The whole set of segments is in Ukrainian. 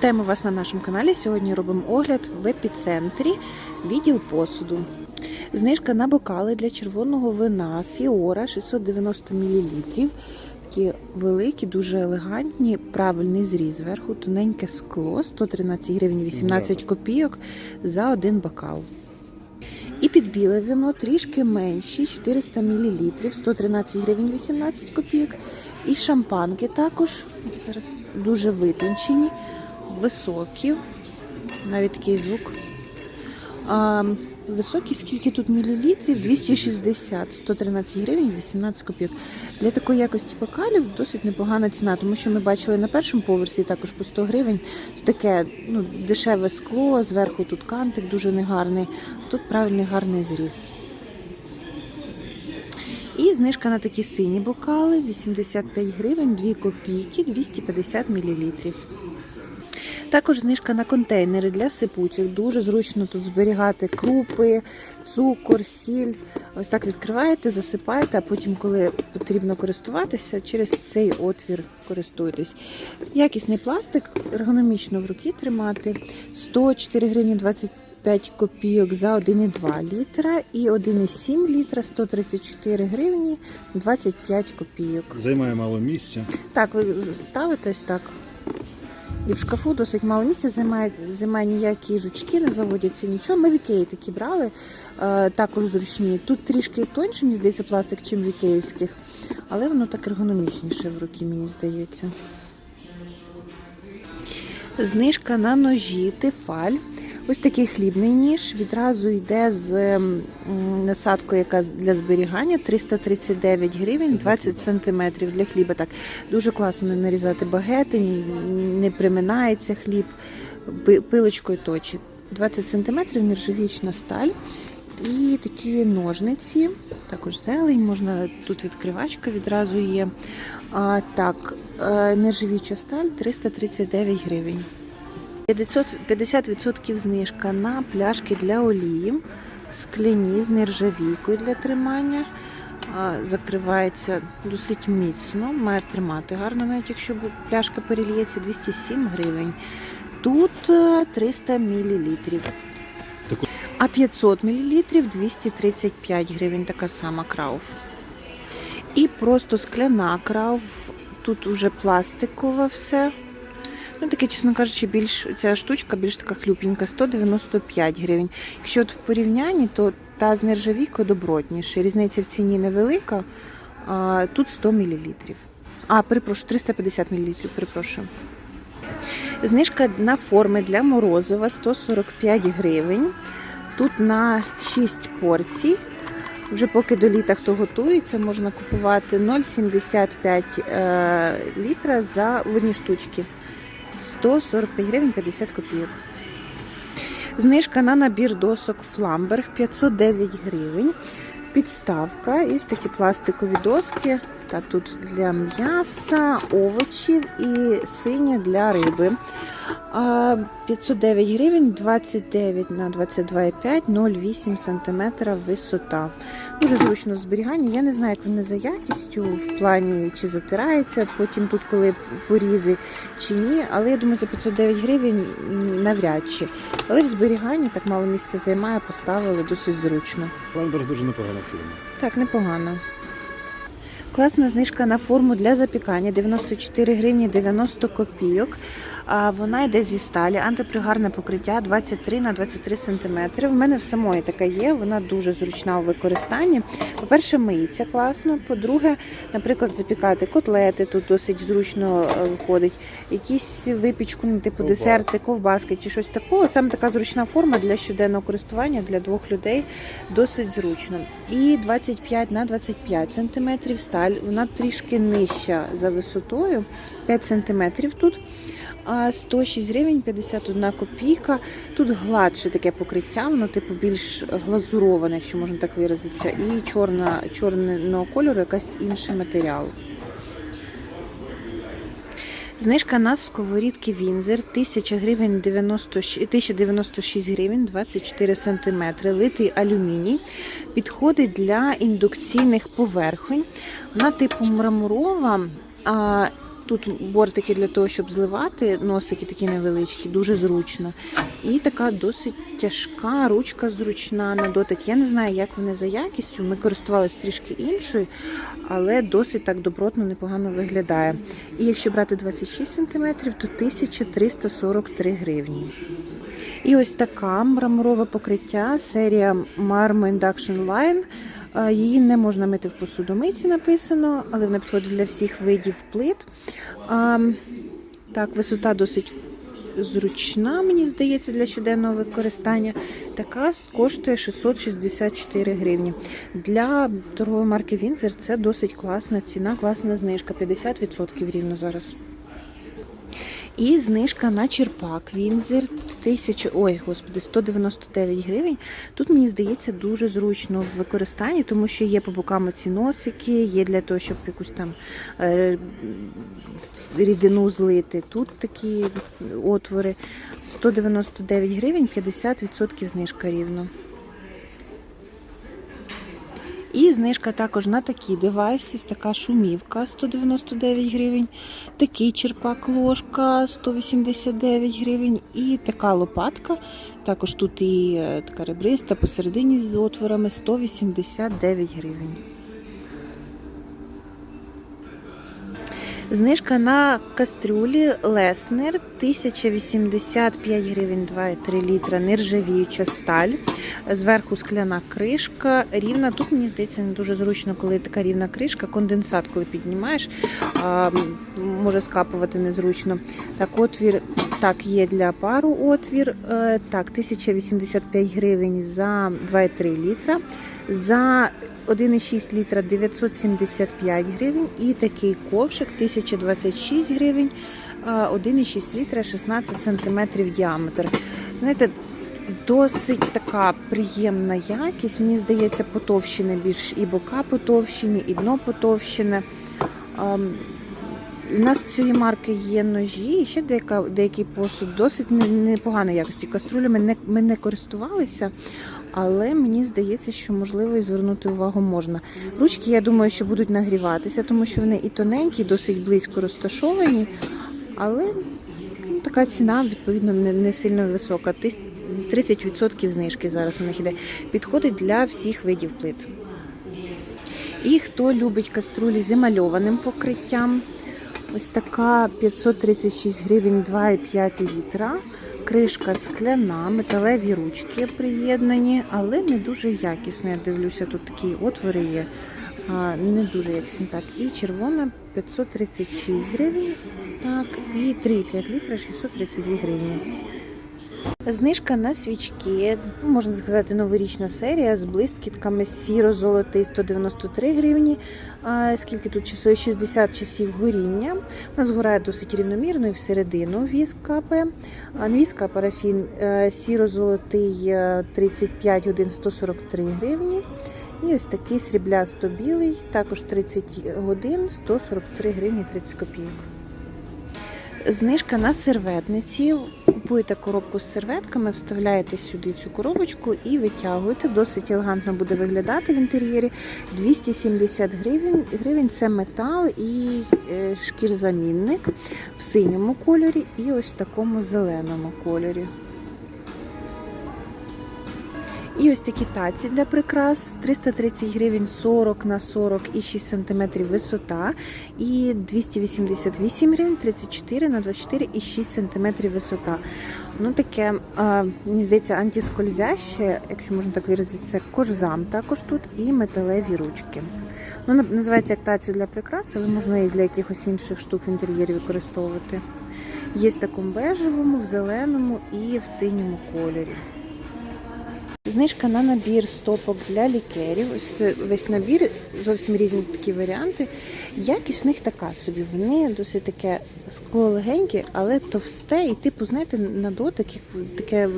Вітаємо вас на нашому каналі. Сьогодні робимо огляд в епіцентрі відділ посуду. Знижка на бокали для червоного вина Фіора 690 мл. Такі великі, дуже елегантні, правильний зріз зверху, тоненьке скло, 113 гривень 18 копійок за один бокал. І під біле вино трішки менші, 400 мл, 113 гривень 18 копійок. І шампанки також зараз дуже витончені, високі, навіть такий звук. А, високі, скільки тут мілілітрів? 260, 113 гривень, 18 копійок. Для такої якості бокалів досить непогана ціна, тому що ми бачили на першому поверсі також по 100 гривень. Тут таке ну, дешеве скло, зверху тут кантик дуже негарний, тут правильний гарний зріз. І знижка на такі сині бокали 85 гривень, 2 копійки, 250 мл. Також знижка на контейнери для сипучих. Дуже зручно тут зберігати крупи, цукор, сіль. Ось так відкриваєте, засипаєте, а потім, коли потрібно користуватися, через цей отвір користуєтесь. Якісний пластик, ергономічно в руки тримати. 104 гривні 25 копійок за 1,2 літра і 1,7 літра 134 гривні 25 копійок. Займає мало місця. Так, ви ставите ось так. І в шкафу досить мало місця займає, займає ніякі жучки, не заводяться нічого. Ми в ікеї такі брали, е, також зручні. Тут трішки тоньше, мені здається, пластик, чим в ікеївських, але воно так ергономічніше в руки, мені здається. Знижка на ножі Тефаль. Ось такий хлібний ніж. Відразу йде з насадкою, яка для зберігання 339 гривень 20 сантиметрів для хліба. Так дуже класно нарізати багети, не приминається хліб, пилочкою точить. 20 сантиметрів нержавічна сталь. І такі ножниці, також зелень, можна тут відкривачка відразу є. А, так, е, нержавіча сталь 339 гривень. 50%, 50% знижка на пляшки для олії, скляні з нержавійкою для тримання. Закривається досить міцно, має тримати гарно, навіть якщо пляшка перельється 207 гривень. Тут е, 300 мл. А 500 мл 235 гривень, така сама крауф. І просто скляна крауф, тут уже пластикове все. Ну, таке, чесно кажучи, більш ця штучка більш така хлюпенька, 195 гривень. Якщо от в порівнянні, то та з нержавійкою добротніша. Різниця в ціні невелика, а тут 100 мл. А, перепрошую, 350 мл, перепрошую. Знижка на форми для морозива 145 гривень. Тут на 6 порцій. Вже поки до літа хто готується, можна купувати 0,75 е, літра за одні штучки. 145 гривень 50 копійок. Знижка на набір досок Фламберг 509 гривень. Підставка і такі пластикові доски. Так, тут для м'яса, овочів і синя для риби. А, 509 гривень, 29 на 22,5, 0,8 см висота. Дуже зручно в зберіганні. Я не знаю, як вони за якістю в плані чи затирається потім тут, коли порізи чи ні. Але я думаю, за 509 гривень навряд чи. Але в зберіганні так мало місця займає, поставили досить зручно. Фландер дуже непогана фірма. Так, непогано. Класна знижка на форму для запікання 94 гривні 90 копійок. А Вона йде зі сталі, антипригарне покриття 23 на 23 см. В мене в самої така є, вона дуже зручна у використанні. По-перше, миється класно. По-друге, наприклад, запікати котлети тут досить зручно е, виходить. Якісь випічку, ну, типу Ковбаски. десерти, ковбаски чи щось такого. Саме така зручна форма для щоденного користування для двох людей досить зручно. І 25 на 25 см сталь. Вона трішки нижча за висотою, 5 см тут. А 106 гривень 51 копійка. Тут гладше таке покриття, воно типу більш глазуроване, якщо можна так виразитися, і чорна, чорного кольору якась інший матеріал. Знижка на сковорідки Вінзер 1000 гривень 90, 1096 гривень 24 см. Литий алюміній. Підходить для індукційних поверхонь. Вона типу мраморова. Тут бортики для того, щоб зливати, носики такі невеличкі, дуже зручно. І така досить тяжка ручка зручна на дотик. Я не знаю, як вони за якістю. Ми користувалися трішки іншою, але досить так добротно, непогано виглядає. І якщо брати 26 см, то 1343 гривні. І ось така мраморове покриття, серія Marmo Induction Line. Е, Її не можна мити в посудомийці, написано, але вона підходить для всіх видів плит. Так, висота досить зручна, мені здається, для щоденного використання. Така коштує 664 гривні. Для торгової марки Windsor це досить класна ціна, класна знижка. 50% рівно зараз. І знижка на черпак Вінзер 1000, ой, господи, 199 гривень. Тут мені здається дуже зручно в використанні, тому що є по бокам ці носики, є для того, щоб якусь там е, рідину злити. Тут такі отвори 199 гривень, 50% знижка рівно. І знижка також на такі девайси, ось така шумівка 199 гривень, такий черпак ложка 189 гривень і така лопатка. Також тут і е, така ребриста посередині з отворами 189 гривень. Знижка на кастрюлі Леснер 1085 гривень 2,3 літра, нержавіюча сталь. Зверху скляна кришка, рівна. Тут мені здається не дуже зручно, коли така рівна кришка, конденсат, коли піднімаєш, може скапувати незручно. Так, отвір так, є для пару отвір. Е, Так, 1085 гривень за 2,3 літра. За 1,6 літра 975 гривень і такий ковшик 1026 гривень, а 1,6 літра 16 сантиметрів діаметр. Знаєте, досить така приємна якість. Мені здається, потовщене більш і бока потовщені, і дно потовщене. У нас цієї марки є ножі, і ще деяка, деякий посуд досить не- непоганої якості. Каструлями не, ми не користувалися, але мені здається, що можливо і звернути увагу можна. Ручки, я думаю, що будуть нагріватися, тому що вони і тоненькі, і досить близько розташовані, але ну, така ціна, відповідно, не, не сильно висока. Тис- 30% знижки зараз на них іде. Підходить для всіх видів плит. І хто любить каструлі з емальованим покриттям, ось така 536 гривень 2,5 літра. Кришка скляна, металеві ручки приєднані, але не дуже якісно. Я дивлюся, тут такі отвори є. Не дуже якісно. Так, і червона 536 гривень. Так, і 3,5 літра 632 гривні. Знижка на свічки, ну, можна сказати, новорічна серія з блискітками сіро-золотий 193 гривні. Скільки тут часу? 60 часів горіння. Вона згорає досить рівномірно і всередину віск капає. А парафін е, сіро-золотий е, 35 годин 143 гривні. І ось такий сріблясто білий, також 30 годин 143 гривні 30 копійок. Знижка на серветниці. Купуєте коробку з серветками, вставляєте сюди цю коробочку і витягуєте. Досить елегантно буде виглядати в інтер'єрі. 270 гривень. гривень це метал і е, шкірзамінник в синьому кольорі і ось в такому зеленому кольорі. І ось такі таці для прикрас 330 гривень 40 на 40 і 6 см висота. І 288 гривень 34 на 24 і 6 см висота. Ну таке, а, мені здається, антискользяще, якщо можна так виразитися, кожзам також тут і металеві ручки. Ну, називається як таці для прикрас, але можна і для якихось інших штук в інтер'єрі використовувати. Є в такому бежевому, в зеленому і в синьому кольорі. Знижка на набір стопок для лікерів. Ось це весь набір, зовсім різні такі варіанти. Якість в них така собі. Вони досить таке скло легеньке, але товсте, і типу, знаєте, на дотик таке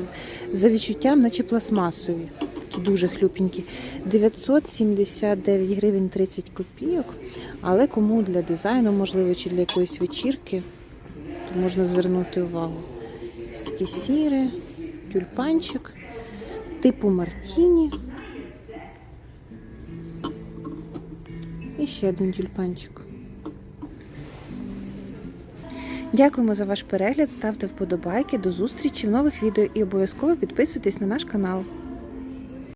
за відчуттям, наче пластмасові. Такі дуже хлюпенькі. 979 гривень 30 копійок. Але кому для дизайну, можливо, чи для якоїсь вечірки, то можна звернути увагу. Ось такі сіре, тюльпанчик типу Мартіні. І ще один тюльпанчик. Дякуємо за ваш перегляд, ставте вподобайки, до зустрічі в нових відео і обов'язково підписуйтесь на наш канал.